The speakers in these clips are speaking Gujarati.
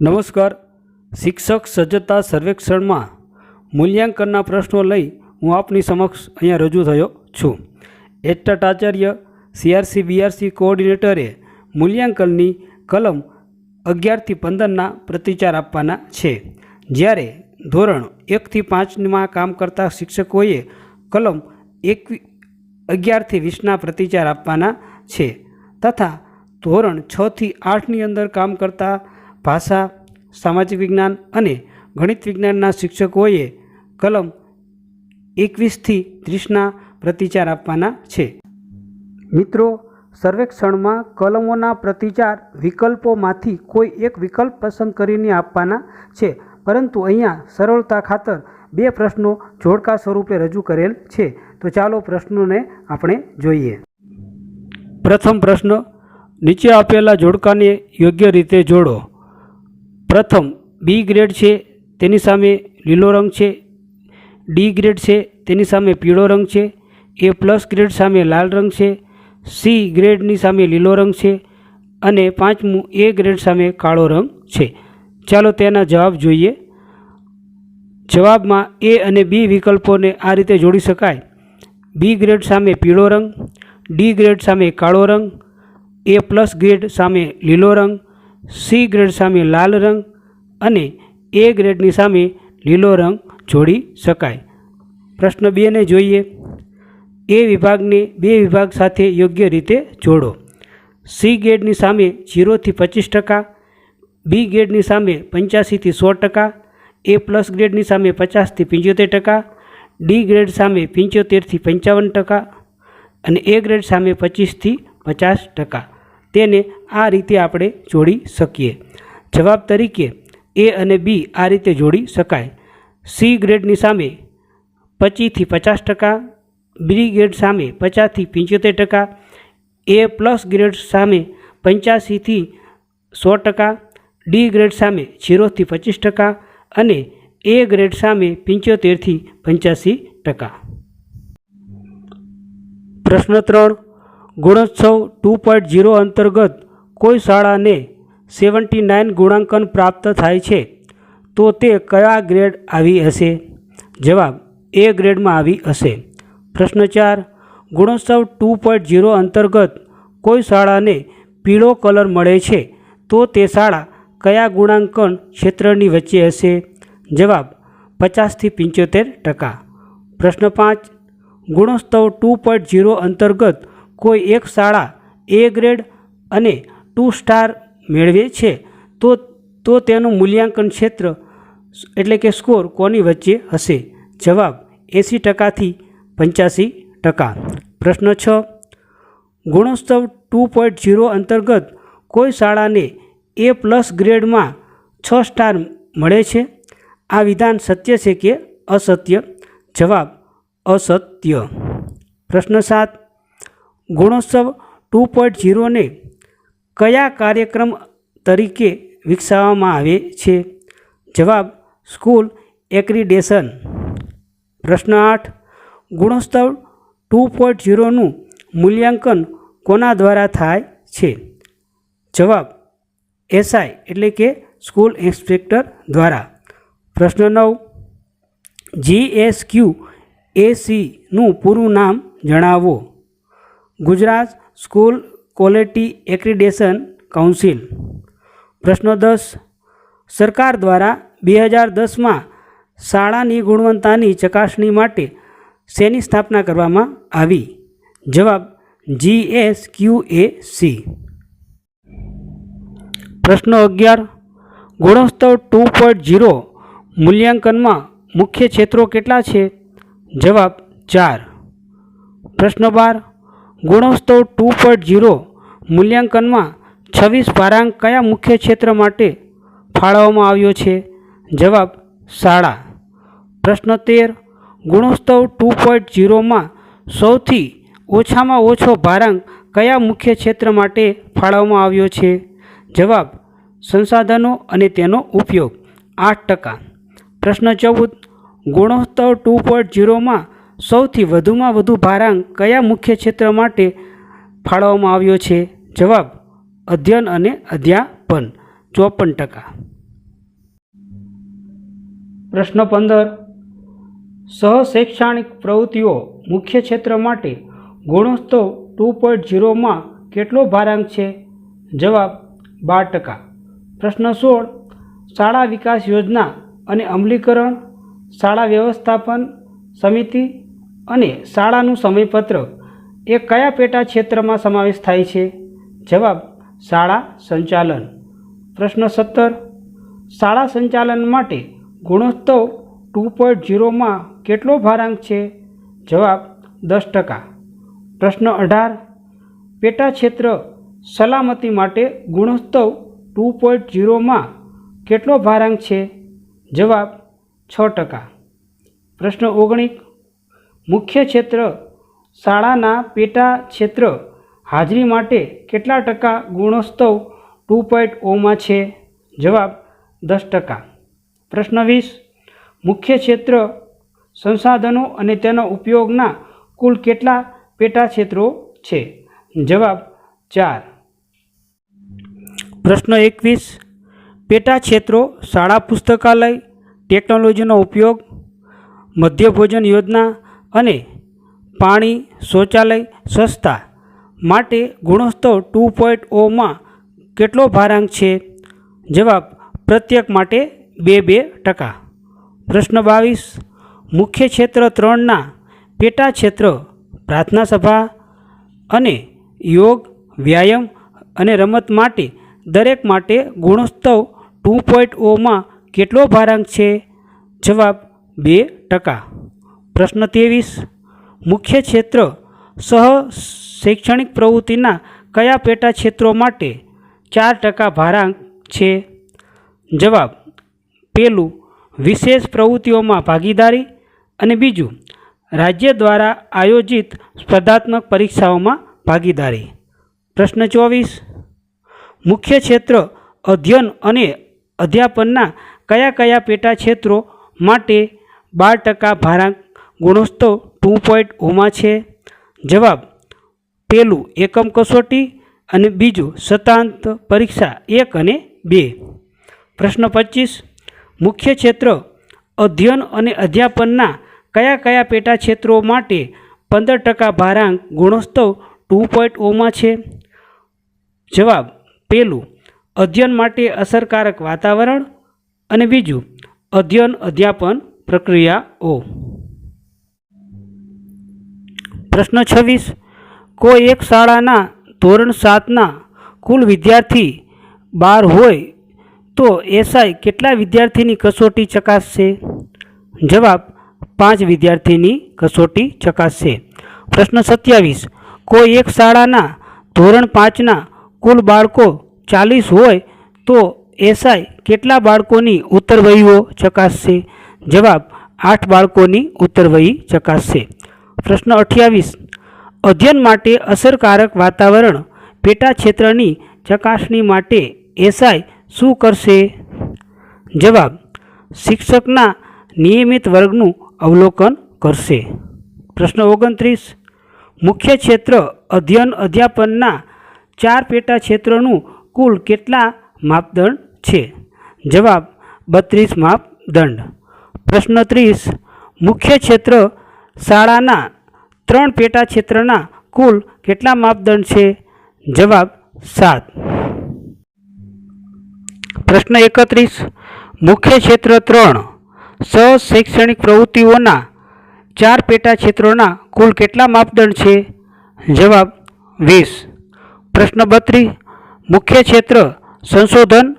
નમસ્કાર. શિક્ષક સજ્જતા સર્વેક્ષણમાં મૂલ્યાંકનના પ્રશ્નો લઈ હું આપની સમક્ષ અહીંયા રજૂ થયો છું. એટટ આચાર્ય સીઆરસી બીઆરસી કોઓર્ડિનેટરે મૂલ્યાંકનની કલમ અગિયારથી પંદરના પ્રતિચાર આપવાના છે. જ્યારે ધોરણ એકથી પાંચમાં કામ કરતા શિક્ષકોએ કલમ એકવી અગિયારથી વીસના પ્રતિચાર આપવાના છે. તથા ધોરણ છથી આઠની અંદર કામ કરતા ભાષા સામાજિક વિજ્ઞાન અને ગણિત વિજ્ઞાનના શિક્ષકોએ કલમ એકવીસથી ત્રીસના પ્રતિચાર આપવાના છે. મિત્રો, સર્વેક્ષણમાં કલમોના પ્રતિચાર વિકલ્પોમાંથી કોઈ એક વિકલ્પ પસંદ કરીને આપવાના છે, પરંતુ અહીંયા સરળતા ખાતર બે પ્રશ્નો જોડકા સ્વરૂપે રજૂ કરેલ છે. તો ચાલો પ્રશ્નોને આપણે જોઈએ. પ્રથમ પ્રશ્ન, નીચે આપેલા જોડકાને યોગ્ય રીતે જોડો. પ્રથમ બી ગ્રેડ છે, તેની સામે લીલો રંગ છે, ડી ગ્રેડ છે, તેની સામે પીળો રંગ છે, એ પ્લસ ગ્રેડ સામે લાલ રંગ છે, સી ગ્રેડની સામે લીલો રંગ છે અને પાંચમું એ ગ્રેડ સામે કાળો રંગ છે. ચાલો તેના જવાબ જોઈએ. જવાબમાં એ અને બી વિકલ્પોને આ રીતે જોડી શકાય. બી ગ્રેડ સામે પીળો રંગ, ડી ગ્રેડ સામે કાળો રંગ, એ પ્લસ ગ્રેડ સામે લીલો રંગ સી ગ્રેડ સામે લાલ રંગ અને એ ગ્રેડની સામે લીલો રંગ જોડી શકાય. પ્રશ્ન બેને જોઈએ. એ વિભાગને બે વિભાગ સાથે યોગ્ય રીતે જોડો. સી ગ્રેડની સામે જીરોથી પચીસ ટકા, બી ગ્રેડની સામે પંચ્યાસીથી સો ટકા, એ પ્લસ ગ્રેડની સામે પચાસથી પંચોતેર ટકા, ડી ગ્રેડ સામે પંચોતેરથી પંચાવન ટકા અને એ ગ્રેડ સામે પચીસથી પચાસ ટકા. તેને આ રીતે આપણે જોડી શકીએ. જવાબ તરીકે એ અને બી આ રીતે જોડી શકાય. સી ગ્રેડની સામે પચીસથી પચાસ ટકા, બી ગ્રેડ સામે પચાસથી પંચોતેર ટકા, એ પ્લસ ગ્રેડ સામે પંચ્યાસીથી સો ટકા, ડી ગ્રેડ સામે જીરોથી પચીસ ટકા અને એ ગ્રેડ સામે પંચોતેરથી પંચ્યાસી ટકા. પ્રશ્ન ત્રણ. ગુણોત્સવ ટુ પોઈન્ટ ઝીરો અંતર્ગત કોઈ શાળાને સેવન્ટી નાઇન ગુણાંકન પ્રાપ્ત થાય છે, તો તે કયા ગ્રેડ આવી હશે? જવાબ, એ ગ્રેડમાં આવી હશે. પ્રશ્ન ચાર, ગુણોત્સવ ટુ પોઈન્ટ ઝીરો અંતર્ગત કોઈ શાળાને પીળો કલર મળે છે, તો તે શાળા કયા ગુણાંકન ક્ષેત્રની વચ્ચે હશે? જવાબ, પચાસથી પંચોતેર ટકા. પ્રશ્ન પાંચ, ગુણોત્સવ ટુ પોઈન્ટ ઝીરો અંતર્ગત કોઈ એક શાળા એ ગ્રેડ અને ટુ સ્ટાર મેળવે છે, તો તો તેનું મૂલ્યાંકન ક્ષેત્ર એટલે કે સ્કોર કોની વચ્ચે હશે? જવાબ એંસી ટકાથી પંચ્યાસી ટકા. પ્રશ્ન છ. ગુણોત્સવ ટુ પોઈન્ટ ઝીરો અંતર્ગત કોઈ શાળાને એ પ્લસ ગ્રેડમાં છ સ્ટાર મળે છે? આ વિધાન સત્ય છે કે અસત્ય? જવાબ અસત્ય. પ્રશ્ન સાત. ગુણોત્સવ ટુ પોઈન્ટ ઝીરોને કયા કાર્યક્રમ તરીકે વિકસાવવામાં આવે છે? જવાબ, સ્કૂલ એક્રિડેશન. પ્રશ્ન આઠ, ગુણોત્સવ ટુ પોઈન્ટ ઝીરોનું મૂલ્યાંકન કોના દ્વારા થાય છે? જવાબ, એસઆઈ એટલે કે સ્કૂલ ઇન્સ્પેક્ટર દ્વારા. પ્રશ્ન નવ, જીએસક્યુ એસીનું પૂરું નામ જણાવો. Gujarat school quality accreditation council. પ્રશ્ન દસ સરકાર દ્વારા બે હજાર દસમાં શાળાની ગુણવત્તાની ચકાસણી માટે શેની સ્થાપના કરવામાં આવી? જવાબ G S Q A C પ્રશ્ન અગિયાર, ગુણોત્સવ ટુ પોઈન્ટ ઝીરો મૂલ્યાંકનમાં મુખ્ય ક્ષેત્રો કેટલા છે? જવાબ, ચાર. પ્રશ્ન બાર ગુણોત્સવ ટુ પોઈન્ટ ઝીરો મૂલ્યાંકનમાં છવ્વીસ ભારાંક કયા મુખ્ય ક્ષેત્ર માટે ફાળવવામાં આવ્યો છે? જવાબ, શાળા. પ્રશ્ન તેર ગુણોત્સવ ટુ પોઈન્ટ ઝીરોમાં સૌથી ઓછામાં ઓછો ભારાંક કયા મુખ્ય ક્ષેત્ર માટે ફાળવવામાં આવ્યો છે? જવાબ, સંસાધનો અને તેનો ઉપયોગ. આઠ ટકા. પ્રશ્ન ચૌદ ગુણોત્સવ ટુ પોઈન્ટ ઝીરોમાં સૌથી વધુમાં વધુ ભારાંક કયા મુખ્ય ક્ષેત્ર માટે ફાળવવામાં આવ્યો છે? જવાબ, અધ્યયન અને અધ્યાપન, ચોપન ટકા. પ્રશ્ન પંદર, સહશૈક્ષણિક પ્રવૃત્તિઓ મુખ્ય ક્ષેત્ર માટે ગુણોત્સવ ટુ પોઈન્ટ ઝીરોમાં કેટલો ભારાંક છે? જવાબ, બાર ટકા. પ્રશ્ન સોળ, શાળા વિકાસ યોજના અને અમલીકરણ, શાળા વ્યવસ્થાપન સમિતિ અને શાળાનું સમયપત્રક એ કયા પેટા ક્ષેત્રમાં સમાવેશ થાય છે? જવાબ, શાળા સંચાલન. પ્રશ્ન સત્તર, શાળા સંચાલન માટે ગુણોત્સવ ટુ પોઈન્ટ ઝીરોમાં કેટલો ભારાંક છે? જવાબ, દસ ટકા. પ્રશ્ન અઢાર, પેટા ક્ષેત્ર સલામતી માટે ગુણોત્સવ ટુ પોઈન્ટ ઝીરોમાં કેટલો ભારાંક છે? જવાબ, છ ટકા. પ્રશ્ન ઓગણીસ મુખ્ય ક્ષેત્ર, શાળાના પેટા ક્ષેત્ર. હાજરી માટે કેટલા ટકા ગુણોત્સવ ટુ પોઈન્ટ ઓમાં છે? જવાબ દસ ટકા. પ્રશ્ન વીસ. મુખ્ય ક્ષેત્ર, સંસાધનો અને તેનો ઉપયોગના કુલ કેટલા પેટા ક્ષેત્રો છે? જવાબ ચાર. પ્રશ્ન એકવીસ. પેટા ક્ષેત્રો, શાળા પુસ્તકાલય, ટેકનોલોજીનો ઉપયોગ મધ્ય ભોજન યોજના અને પાણી શૌચાલય સ્વચ્છતા માટે ગુણોત્સવ ટુ પોઈન્ટ ઓમાં કેટલો ભારાંક છે? જવાબ, પ્રત્યેક માટે બે બે ટકા. પ્રશ્ન બાવીસ, મુખ્ય ક્ષેત્ર ત્રણના પેટા ક્ષેત્ર પ્રાર્થના સભા અને યોગ, વ્યાયામ અને રમત માટે દરેક માટે ગુણોત્સવ ટુ પોઈન્ટ ઓમાં કેટલો ભારાંક છે? જવાબ, બે ટકા. પ્રશ્ન ત્રેવીસ. મુખ્ય ક્ષેત્ર સહ શૈક્ષણિક પ્રવૃત્તિના કયા પેટા ક્ષેત્રો માટે ચાર ટકા ભારાંક છે? જવાબ પહેલું વિશેષ પ્રવૃત્તિઓમાં ભાગીદારી અને બીજું, રાજ્ય દ્વારા આયોજિત સ્પર્ધાત્મક પરીક્ષાઓમાં ભાગીદારી. પ્રશ્ન ચોવીસ. મુખ્ય ક્ષેત્ર અધ્યયન અને અધ્યાપનના કયા કયા પેટા ક્ષેત્રો માટે બાર ટકા ભારાંક ગુણોત્સવ ટુ પોઈન્ટ ઓમાં છે. જવાબ પહેલું એકમ કસોટી અને બીજું સતાંત પરીક્ષા એક અને બે. પ્રશ્ન પચીસ, મુખ્ય ક્ષેત્ર અધ્યયન અને અધ્યાપનના કયા કયા પેટા ક્ષેત્રો માટે પંદર ટકા ભારાંક ગુણોત્સવ ટુ પોઈન્ટ ઓમાં છે? જવાબ પહેલું અધ્યયન માટે અસરકારક વાતાવરણ અને બીજું અધ્યયન અધ્યાપન પ્રક્રિયાઓ. પ્રશ્ન છવ્વીસ. કોઈ એક શાળાના ધોરણ સાતના કુલ વિદ્યાર્થી બાર હોય તો એસઆઈ કેટલા વિદ્યાર્થીની કસોટી ચકાસશે? જવાબ, પાંચ વિદ્યાર્થીની કસોટી ચકાસશે. પ્રશ્ન સત્યાવીસ. કોઈ એક શાળાના ધોરણ પાંચના કુલ બાળકો ચાલીસ હોય તો એસઆઈ કેટલા બાળકોની ઉત્તરવહીઓ ચકાસશે? જવાબ, આઠ બાળકોની ઉત્તરવહી ચકાસશે. પ્રશ્ન અઠ્યાવીસ. અધ્યયન માટે અસરકારક વાતાવરણ પેટા ક્ષેત્રની ચકાસણી માટે એસઆઈ શું કરશે? જવાબ, શિક્ષકના નિયમિત વર્ગનું અવલોકન કરશે. પ્રશ્ન ઓગણત્રીસ, મુખ્ય ક્ષેત્ર અધ્યયન અધ્યાપનના ચાર પેટા ક્ષેત્રનું કુલ કેટલા માપદંડ છે? જવાબ, બત્રીસ માપદંડ. પ્રશ્ન ત્રીસ, મુખ્ય ક્ષેત્ર શાળાના ત્રણ પેટા ક્ષેત્રના કુલ કેટલા માપદંડ છે? જવાબ સાત. પ્રશ્ન એકત્રીસ. મુખ્ય ક્ષેત્ર ત્રણ. શૈક્ષણિક પ્રવૃત્તિઓના ચાર પેટા ક્ષેત્રોના કુલ કેટલા માપદંડ છે? જવાબ વીસ. પ્રશ્ન બત્રીસ. મુખ્ય ક્ષેત્ર સંશોધન,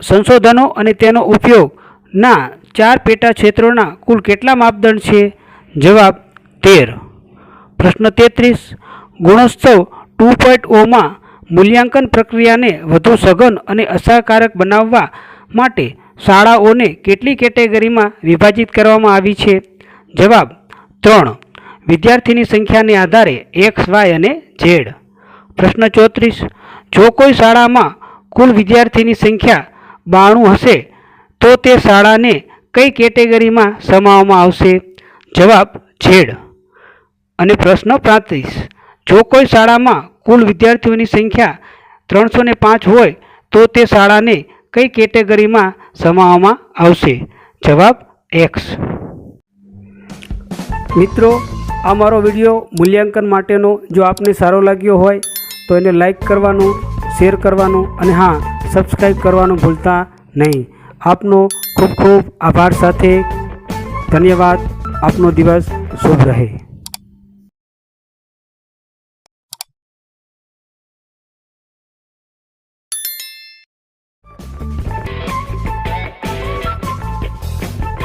સંશોધનો અને તેનો ઉપયોગના ચાર પેટા ક્ષેત્રોના કુલ કેટલા માપદંડ છે? જવાબ તેર. પ્રશ્ન તેત્રીસ. ગુણોત્સવ ટુ પોઈન્ટ ઓમાં મૂલ્યાંકન પ્રક્રિયાને વધુ સઘન અને અસરકારક બનાવવા માટે શાળાઓને કેટલી કેટેગરીમાં વિભાજિત કરવામાં આવી છે? જવાબ, ત્રણ. વિદ્યાર્થીની સંખ્યાને આધારે એક્સ, વાય અને ઝેડ. પ્રશ્ન ચોત્રીસ. જો કોઈ શાળામાં કુલ વિદ્યાર્થીની સંખ્યા બાણું હશે, તો તે શાળાને કઈ કેટેગરીમાં સમાવવામાં આવશે? જવાબ, ઝેડ. અને પ્રશ્ન પાંત્રીસ જો કોઈ શાળામાં કુલ વિદ્યાર્થીઓની સંખ્યા ત્રણસો ને પાંચ હોય, તો તે શાળાને કઈ કેટેગરીમાં સમાવવામાં આવશે? જવાબ એક્સ મિત્રો, આ મારો વીડિયો મૂલ્યાંકન માટેનો જો આપને સારો લાગ્યો હોય, તો એને લાઈક કરવાનું, શેર કરવાનું અને હા સબસ્ક્રાઈબ કરવાનું ભૂલતા નહીં. આપનો ખૂબ ખૂબ આભાર સાથે ધન્યવાદ. આપનો દિવસ શુભ રહે.